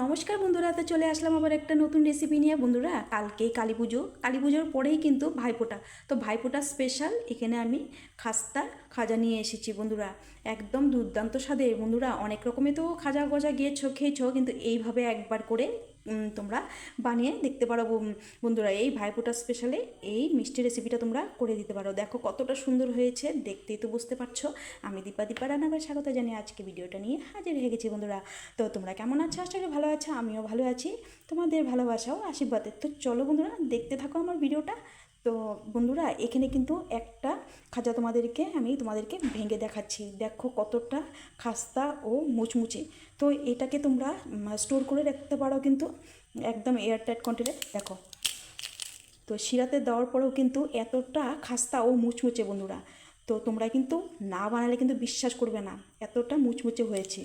নমস্কার বন্ধুরা, তো চলে আসলাম আবার একটা নতুন রেসিপি নিয়ে। বন্ধুরা, কালকেই কালী পুজো। কালী পুজোর পরেই কিন্তু ভাইফোঁটা। তো ভাইফোঁটা স্পেশাল এখানে আমি খাস্তা খাজা নিয়ে এসেছি বন্ধুরা। একদম দুর্দান্ত স্বাদে বন্ধুরা, অনেক রকমে তো খাজা গজা গিয়েছো, খেয়েছ, কিন্তু এইভাবে একবার করে তোমরা বানিয়ে দেখতে পারো বন্ধুরা। এই ভাইফোঁটা স্পেশালে এই মিষ্টি রেসিপিটা তোমরা করে দিতে পারো। দেখো কতটা সুন্দর হয়েছে, দেখতেই তো বুঝতে পারছ। আমি দীপা দীপা রান্নাবার স্বাগত জানিয়ে আজকে ভিডিওটা নিয়ে হাজির হয়ে গেছি, বন্ধুরা। তো তোমরা কেমন আছো? আশা করি ভালো আছো, আমিও ভালো আছি। তোমাদের ভালোবাসাও, আশীর্বাদের। তো চলো বন্ধুরা, দেখতে থাকো আমার ভিডিওটা। তো বন্ধুরা, এখানে কিন্তু একটা খাজা তোমাদেরকে আমি তোমাদেরকে ভেঙে দেখাচ্ছি। দেখো কতটা খাস্তা ও মুচমুচে। তো এটাকে তোমরা স্টোর করে রাখতে পারো কিন্তু একদম এয়ারটাইট কন্টেনারে দেখো। তো শিরাতে দেওয়ার পরেও কিন্তু এতটা খাস্তা ও মুচমুচে বন্ধুরা। তো তোমরা কিন্তু না বানালে কিন্তু বিশ্বাস করবে না, এতটা মুচমুচে হয়েছে।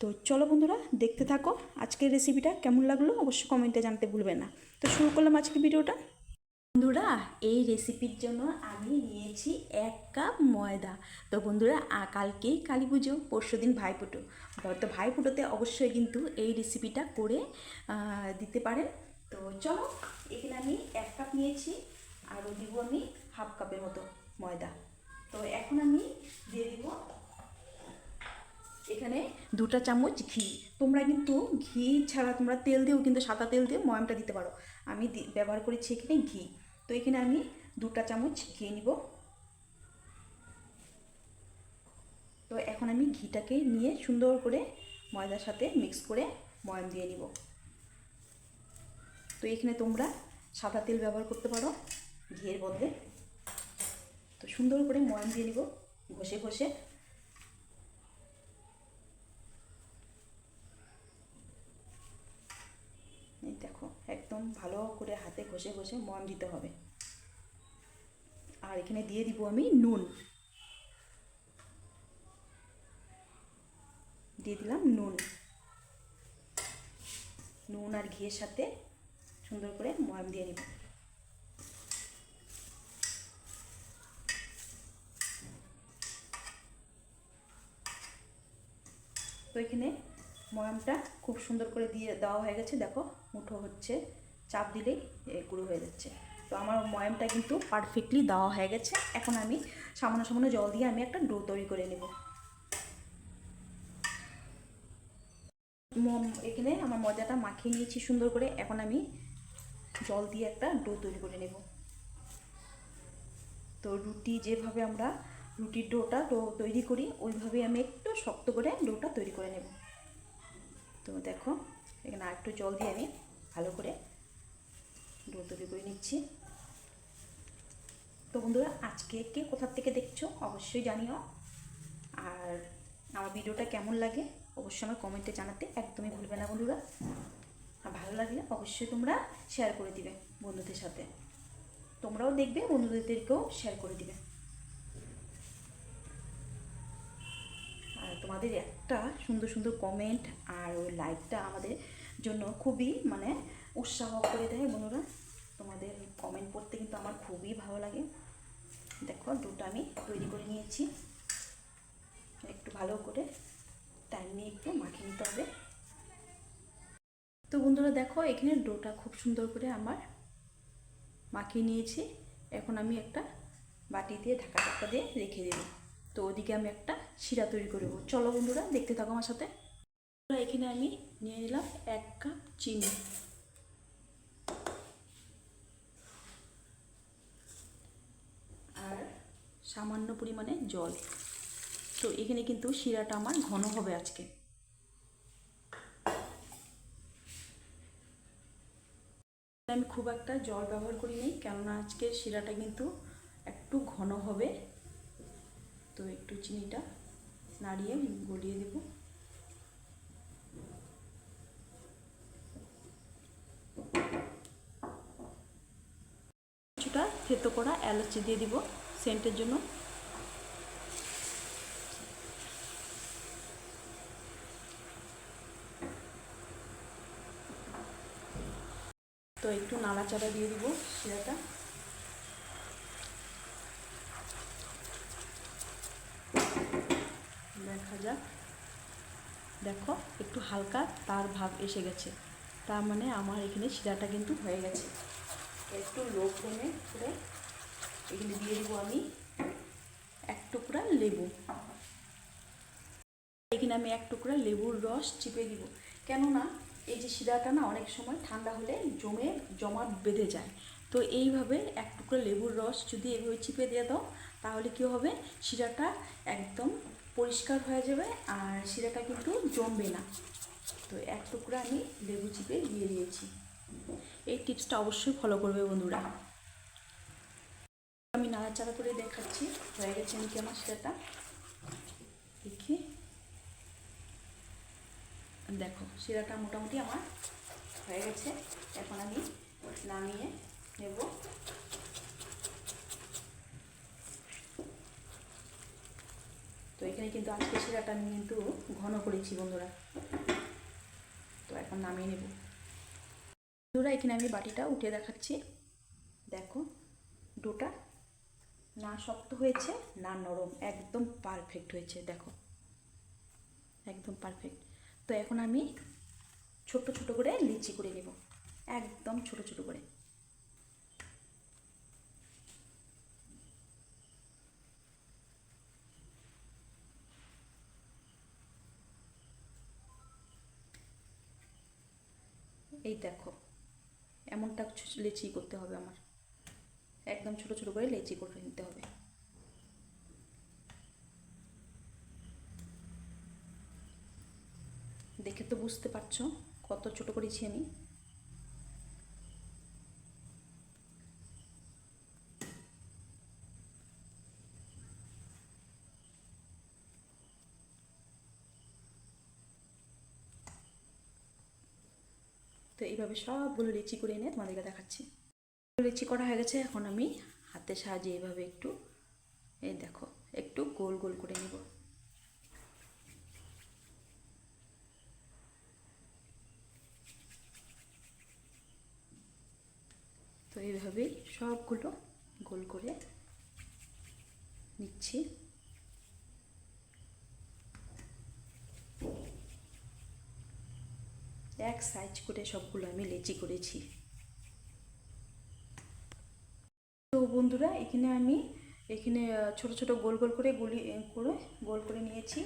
তো চলো বন্ধুরা, দেখতে থাকো। আজকের রেসিপিটা কেমন লাগল অবশ্যই কমেন্টে জানতে ভুলবে না। তো শুরু করলাম আজকে ভিডিওটা বন্ধুরা, এই রেসিপির জন্য আমি নিয়েছি এক কাপ ময়দা। তো বন্ধুরা কালকেই কালী পুজো, পরশু দিন ভাইফোঁটো তো ভাইফোঁটোতে অবশ্যই কিন্তু এই রেসিপিটা করে দিতে পারেন। তো চলো, এখানে আমি এক কাপ নিয়েছি, আর দিব আমি হাফ কাপের মতো ময়দা। তো এখন আমি দিয়ে দিব এখানে দুটা চামচ ঘি। তোমরা কিন্তু ঘি ছাড়া তোমরা তেল দিয়েও কিন্তু সাদা তেল দিয়ে ময়ামটা দিতে পারো। আমি ব্যবহার করেছি এখানে ঘি। তো এখানে আমি দুটা চামচ ঘি নিব। তো এখন আমি ঘিটাকে নিয়ে সুন্দর করে ময়দার সাথে মিক্স করে ময়াম দিয়ে নিব। তো এখানে তোমরা সাদা তেল ব্যবহার করতে পারো ঘিয়ের বদলে। তো সুন্দর করে ময়াম দিয়ে নিব। ঘষে ঘষে এই দেখো একদম ভালো করে হাতে ঘষে ঘষে ময়াম দিতে হবে। আর এখানে দিয়ে দিব আমি নুন। দিয়ে দিলাম নুন। নুন আর ঘিয়ের সাথে সুন্দর করে ময়াম দিয়ে নিব। তো এখানে ময়ামটা খুব সুন্দর করে দিয়ে দেওয়া হয়ে গেছে। দেখো, মুঠো হচ্ছে। চাপ দিলেই গুঁড়ো হয়ে যাচ্ছে। তো আমার ময়ামটা কিন্তু পারফেক্টলি দেওয়া হয়ে গেছে। এখন আমি সামান্য সামান্য জল দিয়ে আমি একটা ডো তৈরি করে নেব। এখানে আমার ময়দাটা মাখিয়ে নিয়েছি সুন্দর করে। এখন আমি জল দিয়ে একটা ডো তৈরি করে নেব। তো রুটি যেভাবে আমরা রুটির ডোটা ডো তৈরি করি, ওইভাবে আমি একটু শক্ত করে ডোটা তৈরি করে নেব। তো দেখো, এখানে আর একটু জল দিয়ে আমি ভালো করে ডো তৈরি করে নিচ্ছি। তো বন্ধুরা, আজকে কে কোথার থেকে দেখছ অবশ্যই জানিও। আর আমার ভিডিওটা কেমন লাগে অবশ্যই আমার কমেন্টে জানাতে একদমই ভুলবে না বন্ধুরা। আর ভালো লাগলে অবশ্যই তোমরা শেয়ার করে দিবে বন্ধুদের সাথে। তোমরাও দেখবে, বন্ধুদেরকেও শেয়ার করে দিবে। আর তোমাদের একটা সুন্দর সুন্দর কমেন্ট আর ওই লাইকটা আমাদের জন্য খুবই মানে উৎসাহ করে দেয় বন্ধুরা। তোমাদের কমেন্ট পড়তে কিন্তু আমার খুবই ভালো লাগে। দেখো, দুটো আমি তৈরি করে নিয়েছি। একটু ভালো করে টাইম নিয়ে একটু মাখিয়ে নিতে হবে। তো বন্ধুরা, দেখো, এখানে ডোটা খুব সুন্দর করে আমার মাখিয়ে নিয়েছি। এখন আমি একটা বাটি দিয়ে ঢাকা ঢাকা দিয়ে রেখে দেবো। তো ওদিকে আমি একটা শিরা তৈরি করব চলো বন্ধুরা, দেখতে থাকো আমার সাথে। এখানে আমি নিয়ে নিলাম এক কাপ চিনি আর সামান্য পরিমাণে জল। তো এখানে কিন্তু শিরাটা আমার ঘন হবে আজকে। আমি খুব একটা জল ব্যবহার করিনি কেননা আজকে শিরাটা কিন্তু একটু ঘন হবে। তো একটু চিনিটা নাড়িয়ে গলিয়ে দেব। কিছুটা থেতো করা এলাচি দিয়ে দিব। সেন্টের জন্য। তো একটু নাড়াচাড়া দিয়ে দিব শিরাটা। দেখা যাক। দেখো, একটু হালকা তার ভাব এসে গেছে। তার মানে আমার এখানে শিরাটা কিন্তু হয়ে গেছে। একটু লো ফ্লেমে করে এখানে দিয়ে দেবো আমি এক টুকরা লেবু। এখানে আমি এক টুকরা লেবুর রস চিপে দিব। কেননা এই যে শিরাটা না অনেক সময় ঠান্ডা হলে জমে, জমাট বেঁধে যায়। তো এইভাবে এক টুকরা লেবুর রস যদি এভাবে চিপে দিয়ে দাও, তাহলে কী হবে? শিরাটা একদম পরিষ্কার হয়ে যাবে আর শিরাটা কিন্তু জমবে না। তো এক টুকরা আমি লেবু চিপে দিয়ে দিয়েছি। এই টিপসটা অবশ্যই ফলো করবে বন্ধুরা। আমি নাড়াচাড়া করে দেখাচ্ছি। হয়ে গেছে নাকি আমার শিরাটা দেখি। দেখো, শিরাটা মোটামুটি আমার হয়ে গেছে। এখন আমি নামিয়ে নেব। তো এখানে কিন্তু আজকে শিরাটা আমি কিন্তু ঘন করেছি বন্ধুরা। তো এখন নামিয়ে নেব। বন্ধুরা, এখানে আমি বাটিটা উঠে দেখাচ্ছি দেখো ডোটা না শক্ত হয়েছে, না নরম, একদম পারফেক্ট হয়েছে, দেখো। একদম পারফেক্ট তো এখন আমি ছোট ছোট করে লিচি করে নেব, একদম ছোট ছোট করে। এই দেখো, এমনটা লেচি করতে হবে আমার। একদম ছোট ছোট করে লেচি করে নিতে হবে। দেখে তো বুঝতে পারছ কত ছোট করেছি আমি। তো এইভাবে সবগুলো লিচি করে এনে তোমাদেরকে দেখাচ্ছি। লিচি করা হয়ে গেছে, এখন আমি হাতের সাহায্যে এভাবে একটু, এই দেখো, একটু গোল গোল করে নিব। তো এইভাবেই সবগুলো গোল করে নিচ্ছি। এক সাইজ করে সবগুলো আমি লেচি করেছি। তো বন্ধুরা, এখানে আমি, এখানে ছোট ছোট গোল গোল করে গুলি করে গোল করে নিয়েছি।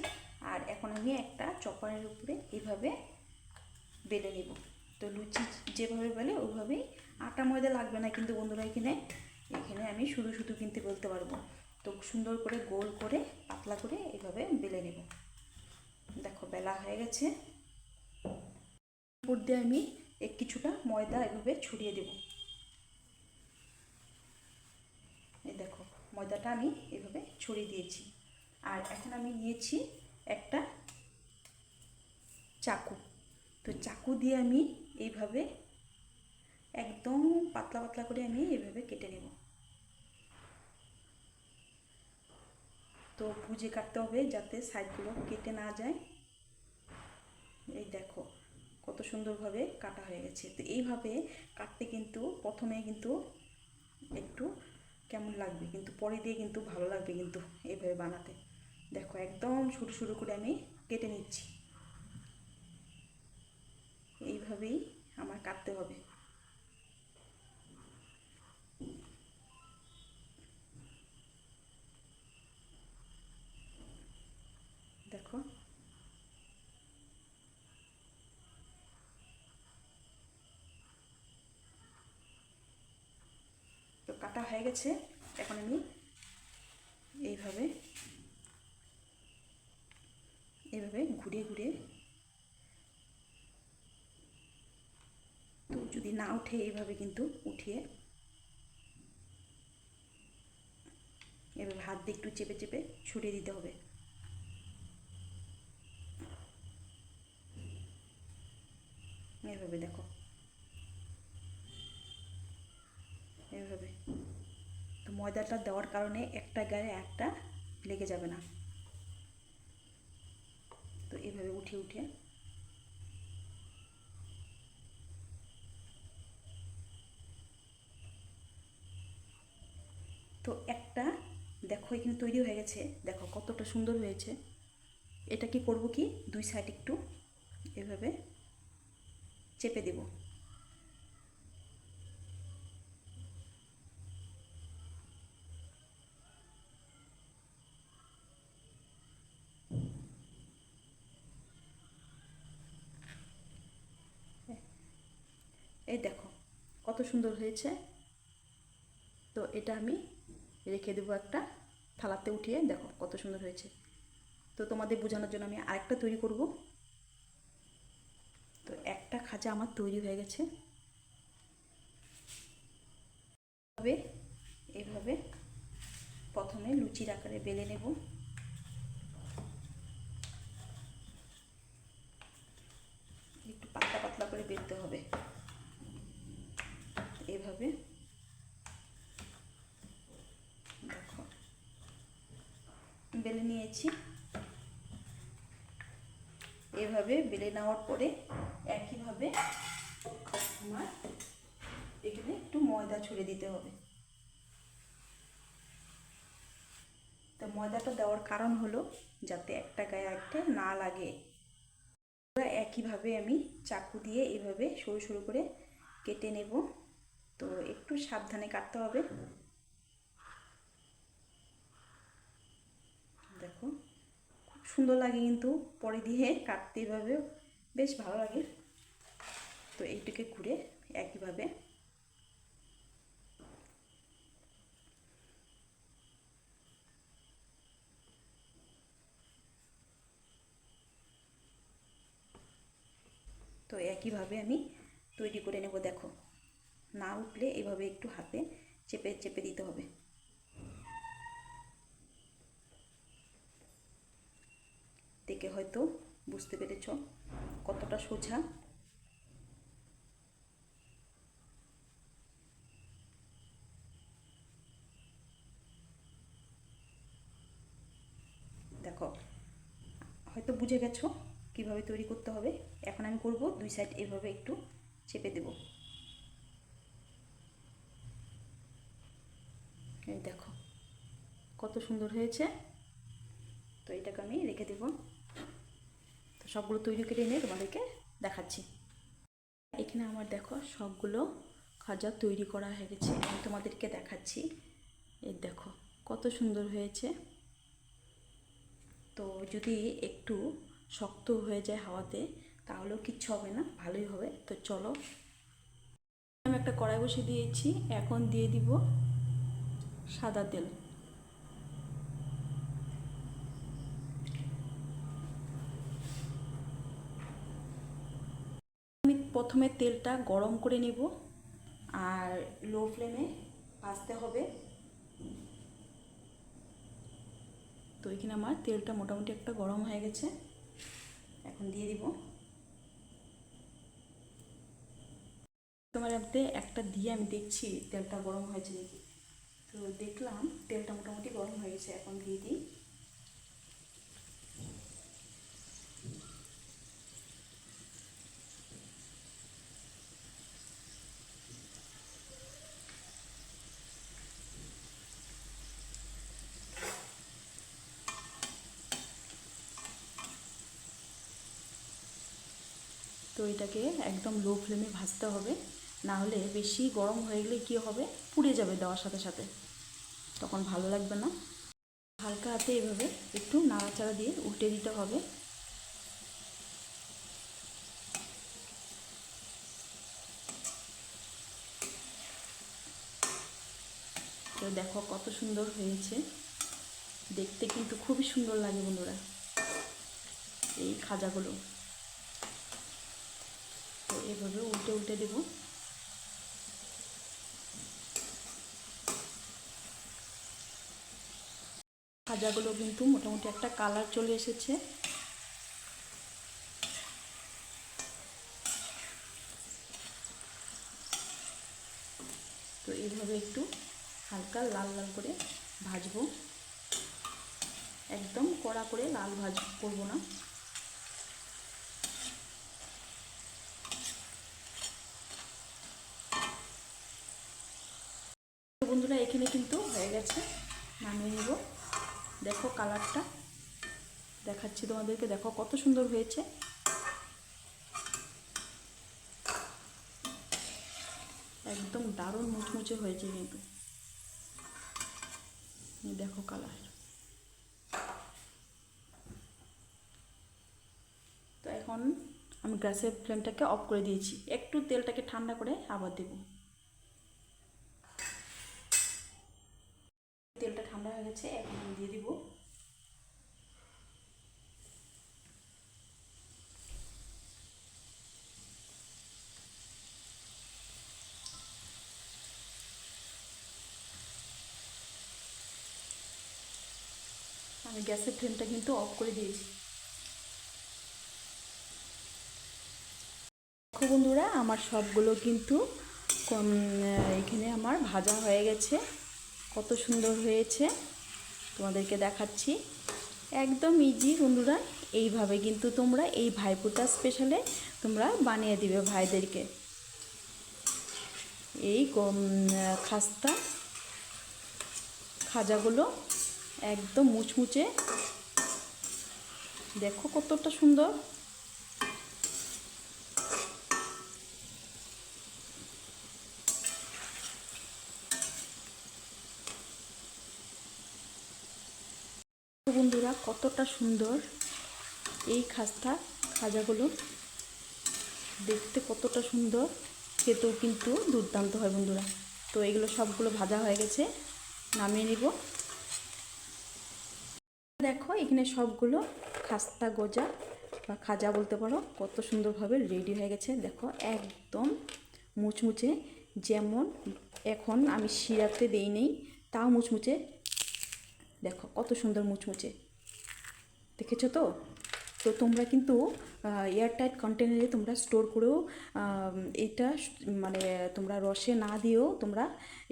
আর এখন আমি একটা চপারের উপরে এইভাবে বেলে নেব। তো লুচি যেভাবে বেলে ওইভাবেই আটা ময়দা লাগবে না কিন্তু বন্ধুরা, এখানে এখানে আমি শুধু শুধু কিনতে বলতে পারব। তো সুন্দর করে গোল করে, পাতলা করে এভাবে বেলে নেব। দেখো, বেলা হয়ে গেছে। উপর দিয়ে আমি এক কিছুটা ময়দা এভাবে ছড়িয়ে দেব এই দেখো, ময়দাটা আমি এভাবে ছড়িয়ে দিয়েছি। আর এখন আমি নিয়েছি একটা চাকু। তো চাকু দিয়ে আমি এইভাবে একদম পাতলা পাতলা করে আমি এইভাবে কেটে নেব। তো বুঝে কাটতে হবে যাতে সাইডগুলো কেটে না যায়। এই দেখো, কত সুন্দরভাবে কাটা হয়ে গেছে। তো এইভাবে কাটতে কিন্তু প্রথমে কিন্তু একটু কেমন লাগবে? কিন্তু পরে দিয়ে কিন্তু ভালো লাগবে কিন্তু এইভাবে বানাতে। দেখো একদম শুরু শুরু করে আমি কেটে নিচ্ছি। এইভাবেই আমার কাটতে হবে দেখো তো কাটা হয়ে গেছে, এখন আমি এইভাবে এইভাবে ঘুরে ঘুরে তো যদি না উঠে এইভাবে কিন্তু উঠিয়ে, এভাবে হাত দিয়ে একটু চেপে চেপে ছড়িয়ে দিতে হবে। এভাবে দেখো এইভাবে তো ময়দাটা দেওয়ার কারণে একটা গায়ে একটা লেগে যাবে না। তো এভাবে উঠে উঠে। তো একটা, দেখো, এখানে তৈরি হয়ে গেছে। দেখো, কতটা সুন্দর হয়েছে। এটা কি করব কি? দুই সাইড একটু এভাবে চেপে দেব এই দেখো কত সুন্দর হয়েছে। তো এটা আমি রেখে দেবো একটা থালাতে উঠিয়ে। দেখো কত সুন্দর হয়েছে। তো তোমাদের বোঝানোর জন্য আমি আরেকটা তৈরি করব। তো একটা খাজা আমার তৈরি হয়ে গেছে। এভাবে এভাবে প্রথমে লুচির আকারে বেলে নেব একটু পাতলা পাতলা করে বেলতে হবে এভাবে দেখো বেলে নিয়েছি। এভাবে বেলে নেওয়ার পরে একইভাবে আমার এখানে একটু ময়দা ছুড়ে দিতে হবে। তো ময়দাটা দেওয়ার কারণ হলো যাতে একটা গায়ে একটা না লাগে। একইভাবে আমি চাকু দিয়ে এভাবে সরু সরু করে কেটে নেব। তো একটু সাবধানে কাটতে হবে দেখো খুব সুন্দর লাগে কিন্তু পরে দিয়ে কাটতে এভাবে বেশ ভালো লাগে। তো এইটাকে ঘুরে একইভাবে তো একইভাবে আমি তৈরি করে নেব, দেখো। না উঠলে এভাবে একটু হাতে চেপে চেপে দিতে হবে। হয়তো বুঝতে পেরেছ কতটা সোজা। দেখো, হয়তো বুঝে গেছো কীভাবে তৈরি করতে হবে। এখন আমি করব দুই সাইড এভাবে একটু চেপে দেব। দেখো, কত সুন্দর হয়েছে। তো এটাকে আমি রেখে দেব। তো সবগুলো তৈরি করে এনে তোমাদেরকে দেখাচ্ছি। এখানে আমার দেখো সবগুলো খাজা তৈরি করা হয়ে গেছে, আমি তোমাদেরকে দেখাচ্ছি। এই দেখো, কত সুন্দর হয়েছে। তো যদি একটু শক্ত হয়ে যায় হাওয়াতে, তাহলেও কিচ্ছু হবে না, ভালোই হবে। তো চলো। আমি একটা কড়াই বসে দিয়েছি, এখন দিয়ে দিব সাদা তেল আমি প্রথমে তেলটা গরম করে নেব আর লো ফ্লেমে ভাজতে হবে। তো এখানে আমার তেলটা মোটামুটি একটা গরম হয়ে গেছে। এখন দিয়ে দিব। তোমার মধ্যে একটা দিয়ে আমি দেখছি তেলটা গরম হয়েছে নাকি। তো দেখলাম তেলটা মোটামুটি গরম হয়ে গেছে, এখন দিয়ে দিই। তো এটাকে একদম লো ফ্লেমে ভাজতে হবে। না হলে বেশি গরম হয়ে গেলে কী হবে? পুড়ে যাবে দেওয়ার সাথে সাথে। তখন ভালো লাগবে না। হালকা হাতে এভাবে একটু নাড়াচাড়া দিয়ে উল্টে দিতে হবে। তো দেখো কত সুন্দর হয়েছে। দেখতে কিন্তু খুবই সুন্দর লাগে বন্ধুরা। এই খাজাগুলো। এভাবে উল্টে উল্টে দেব। ভাজাগুলো কিন্তু মোটামুটি একটা কালার চলে এসেছে। তো এইভাবে একটু হালকা লাল লাল করে ভাজবো। একদম কড়া করে লাল ভাজ করব না বন্ধুরা এখানে কিন্তু হয়ে গেছে নামিয়ে নেব। দেখো কালারটা। দেখাচ্ছি তোমাদেরকে। দেখো কত সুন্দর হয়েছে। একদম দারুণ মুচমুচে হয়েছে কিন্তু। দেখো কালার। তো এখন আমি গ্যাসের ফ্লেমটাকে অফ করে দিয়েছি। একটু তেলটাকে ঠান্ডা করে আবার দেব তেলটা ঠান্ডা হয়ে গেছে এখন আমি দিয়ে দিব। আমি গ্যাসের ফ্লেমটা কিন্তু অফ করে দিয়েছি। বন্ধুরা, আমার সবগুলো কিন্তু এখানে আমার ভাজা হয়ে গেছে। কত সুন্দর হয়েছে। তোমাদেরকে দেখাচ্ছি। একদম ইজি বন্ধুরা। এইভাবে কিন্তু তোমরা এই ভাইফোঁটা স্পেশালে তোমরা বানিয়ে দিবে ভাইদেরকে। এই খাস্তা, খাজাগুলো একদম মুচমুচে। দেখো কতটা সুন্দর বন্ধুরা কতটা সুন্দর এই খাস্তা খাজাগুলো দেখতে কতটা সুন্দর, খেতেও কিন্তু দুর্দান্ত হয় বন্ধুরা। তো এগুলো সবগুলো ভাজা হয়ে গেছে, নামিয়ে নিব। দেখো, এখানে সবগুলো খাস্তা গজা বা খাজা বলতে পারো, কত সুন্দরভাবে রেডি হয়ে গেছে। দেখো, একদম মুচমুচে, যেমন এখন আমি শিরাতে দেই নেই, তাও মুচমুচে। দেখো, কত সুন্দর মুচমুচে। দেখেছ তো? তো তোমরা কিন্তু এয়ারটাইট কন্টেনারে তোমরা স্টোর করেও এটা মানে তোমরা রসে না দিয়েও তোমরা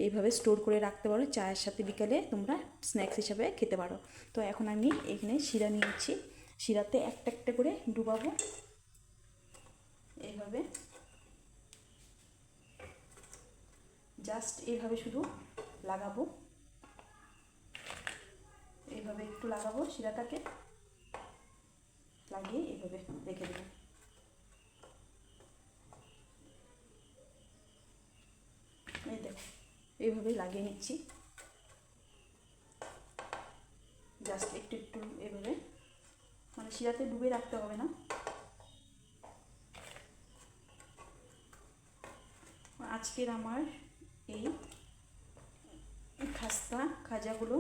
এইভাবে স্টোর করে রাখতে পারো। চায়ের সাথে বিকালে তোমরা স্ন্যাক্স হিসাবে খেতে পারো। তো এখন আমি এখানে শিরা নিয়েছি শিরাতে একটা একটা করে ডুবাবো। এইভাবে। জাস্ট এইভাবে শুধু লাগাবো। এইভাবে একটু লাগাবো শিরাটাকে। লাগিয়ে এভাবে রেখে দেবো। এই দেখো, এইভাবে লাগিয়ে নিচ্ছি। জাস্ট একটু একটু এভাবে মানে শিরাতে ডুবে রাখতে হবে না। আজকের আমার এই খাস্তা, খাজাগুলো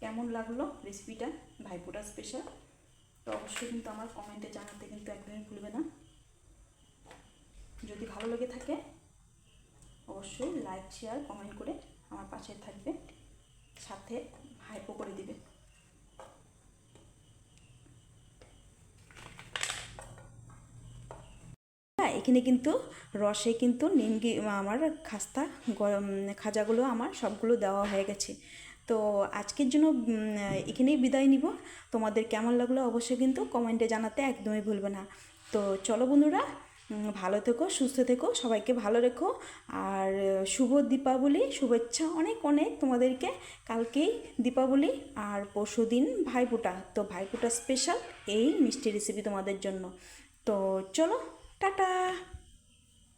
কেমন লাগল? রেসিপিটা ভাইফোঁটা স্পেশাল তো অবশ্যই কিন্তু আমার কমেন্টে জানাতে কিন্তু একদমই ভুলবে না। যদি ভালো লেগে থাকে, অবশ্যই লাইক শেয়ার কমেন্ট করে আমার পাশে থাকবে। সাথে হাইপো করে দিবে। হ্যাঁ এখানে কিন্তু রসে কিন্তু নিমকি, আমার খাস্তা, গরম, খাজাগুলো আমার সবগুলো দেওয়া হয়ে গেছে। তো আজকের জন্য এখানেই বিদায় নিব। তোমাদের কেমন লাগল অবশ্যই কিন্তু কমেন্টে জানাতে একদমই ভুলবে না। তো চলো বন্ধুরা ভালো থেকো, সুস্থ থেকো, সবাইকে ভালো রেখো। আর, শুভ দীপাবলি, শুভেচ্ছা অনেক অনেক তোমাদেরকে। কালকেই দীপাবলি আর পরশু দিন ভাইফোঁটা। তো ভাইফোঁটা স্পেশাল এই মিষ্টি রেসিপি তোমাদের জন্য। তো চলো, টাটা!